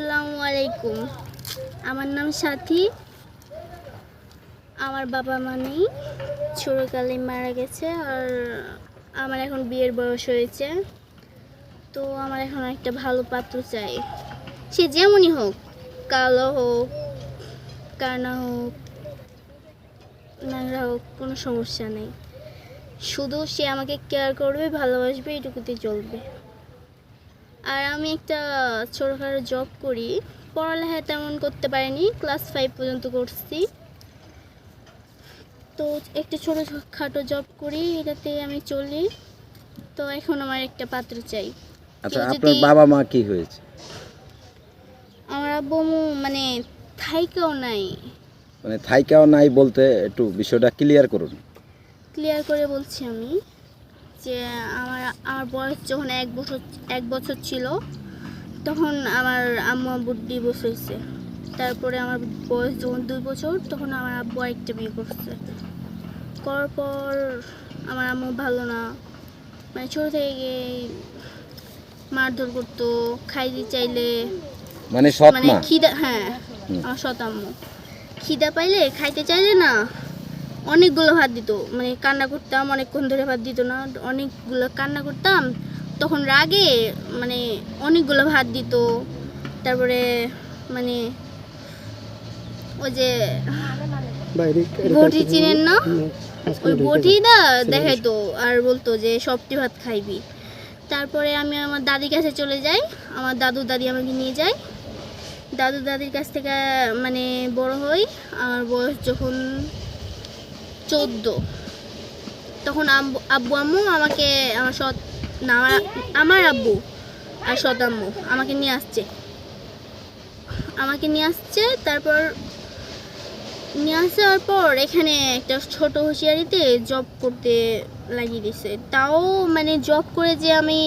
আসসালামু আলাইকুম। আমার নাম সাথী। আমার বাবা মা নেই। ছোটোকালে মারা গেছে আর আমার এখন বিয়ের বয়স হয়েছে। তো আমার এখন একটা ভালো পাত্র চাই। সে যেমনই হোক, কালো হোক, কানা হোক, ন্যাংরা হোক, কোনো সমস্যা নেই। শুধু সে আমাকে কেয়ার করবে, ভালোবাসবে এটুকুতে চলবে। আর আমি একটা ছোটোখাটো জব করি। পড়ালেখা তেমন করতে পারিনি ক্লাস ফাইভ পর্যন্ত করছি। তো একটা ছোটো খাটো জব করি এটাতে আমি চলি। তো এখন আমার একটা পাত্র চাই। আচ্ছা আপনার বাবা মা কি হয়েছে? আমার আব্বু মানে থাইকাও নাই। মানে থাইকাও নাই বলতে একটু বিষয়টা ক্লিয়ার করুন। ক্লিয়ার করে বলছি আমি। যে আমার আমার বয়স যখন এক বছর এক বছর ছিল তখন আমার আম্মু আব্বুর ডিভোর্স হয়েছে। তারপরে আমার বয়স যখন দুই বছর তখন আমার আব্বু একটা বিয়ে করছে। করার পর আমার আম্মু ভালো না। মানে ছোটো থেকে মারধর করতো খাইতে চাইলে। মানে সৎ মানে খিদা হ্যাঁ। আমার শতাম্ম খিদা পাইলে খাইতে চাইলে না অনেকগুলো ভাত দিত। মানে কান্না করতাম অনেকক্ষণ ধরে ভাত দিত না। অনেকগুলো কান্না করতাম তখন রাগে মানে অনেকগুলো ভাত দিত। তারপরে মানে ওই যে বটি চিনেন না? ওই বটিটা দেখাইতো আর বলতো যে সবটি ভাত খাইবি। তারপরে আমি আমার দাদির কাছে চলে যাই। আমার দাদু দাদি আমাকে নিয়ে যায়। দাদু দাদির কাছ থেকে মানে বড় হই। আমার বয়স যখন চোদ্দ। তখন আব্বু আম্মু আমাকে, আমার সৎ, না, আমার আব্বু আর সৎ আম্মু আমাকে নিয়ে আসছে। আমাকে নিয়ে আসছে, তারপর, নিয়ে আসার পর এখানে একটা ছোট হুঁশিয়ারিতে জব করতে লাগিয়ে দিছে। তাও মানে জব করে যে আমি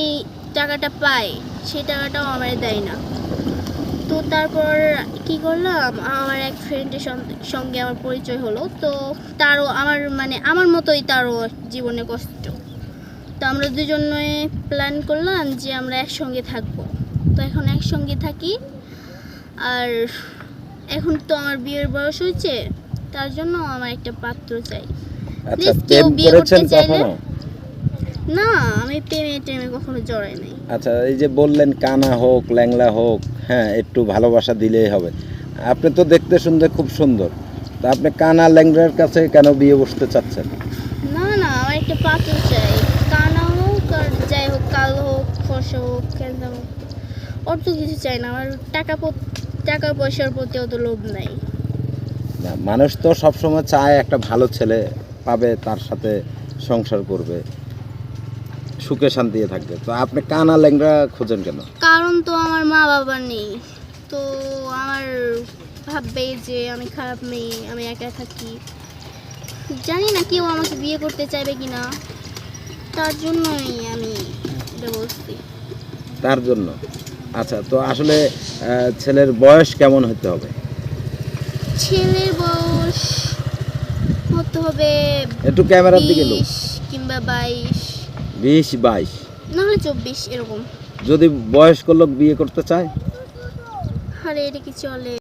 টাকাটা পাই, সেই টাকাটাও আমার দেয় না। তো তারপর কি করলাম? আমার এক ফ্রেন্ডের সঙ্গে আমার পরিচয় হলো। তো তারও আমার মানে আমার মতোই তারও জীবনে কষ্ট। তো আমরা দুজনে প্ল্যান করলাম যে আমরা একসঙ্গে থাকব। তো এখন একসঙ্গে থাকি। আর এখন তো আমার বিয়ের বয়স হয়েছে তার জন্য আমার একটা পাত্র চাই। আচ্ছা কেউ বিয়ে করতে চাইলে? না আমি প্রেমে টেমে কখনো জড়াই নাই। আচ্ছা এই যে বললেন কানা হোক ল্যাংলা হোক হ্যাঁ একটু ভালোবাসা দিলেই হবে। আপনি তো দেখতে শুনতে খুব সুন্দর। তা আপনি কানা ল্যাংড়ার কাছে কেন বিয়ে বসতে চাচ্ছেন? না না আমার একটা পাত্র চাই। কানা হোক আর যাই হোক কালো হোক ফর্সা হোক ক্যান্সার হোক। ওর তো কিছু চাই না আমার টাকা টাকা পয়সার প্রতি অত লোভ নাই। না মানুষ তো সবসময় চায় একটা ভালো ছেলে পাবে তার সাথে সংসার করবে। সুখে শান্তিতে থাকবে। তো আপনি কানা ল্যাংড়া খোঁজেন কেন? কারণ তো আমার মা বাবা নেই। তো আমার ভাববে যে আমি খারাপ মেয়ে আমি একা থাকি। জানি না কেউ আমাকে বিয়ে করতে চাইবে কি না তার জন্যই আমি এটা বলছি। তার জন্য? আচ্ছা তো আসলে আহ, ছেলের বয়স কেমন হতে হবে? ছেলের বয়স হতে হবে একটু ক্যামেরার দিকে লোক। বিশ কিংবা বাইশ। বিশ বাইশ। নাহলে চব্বিশ এরকম। যদি বয়স্ক লোক বিয়ে করতে চায়? আরে এটা কি চলে?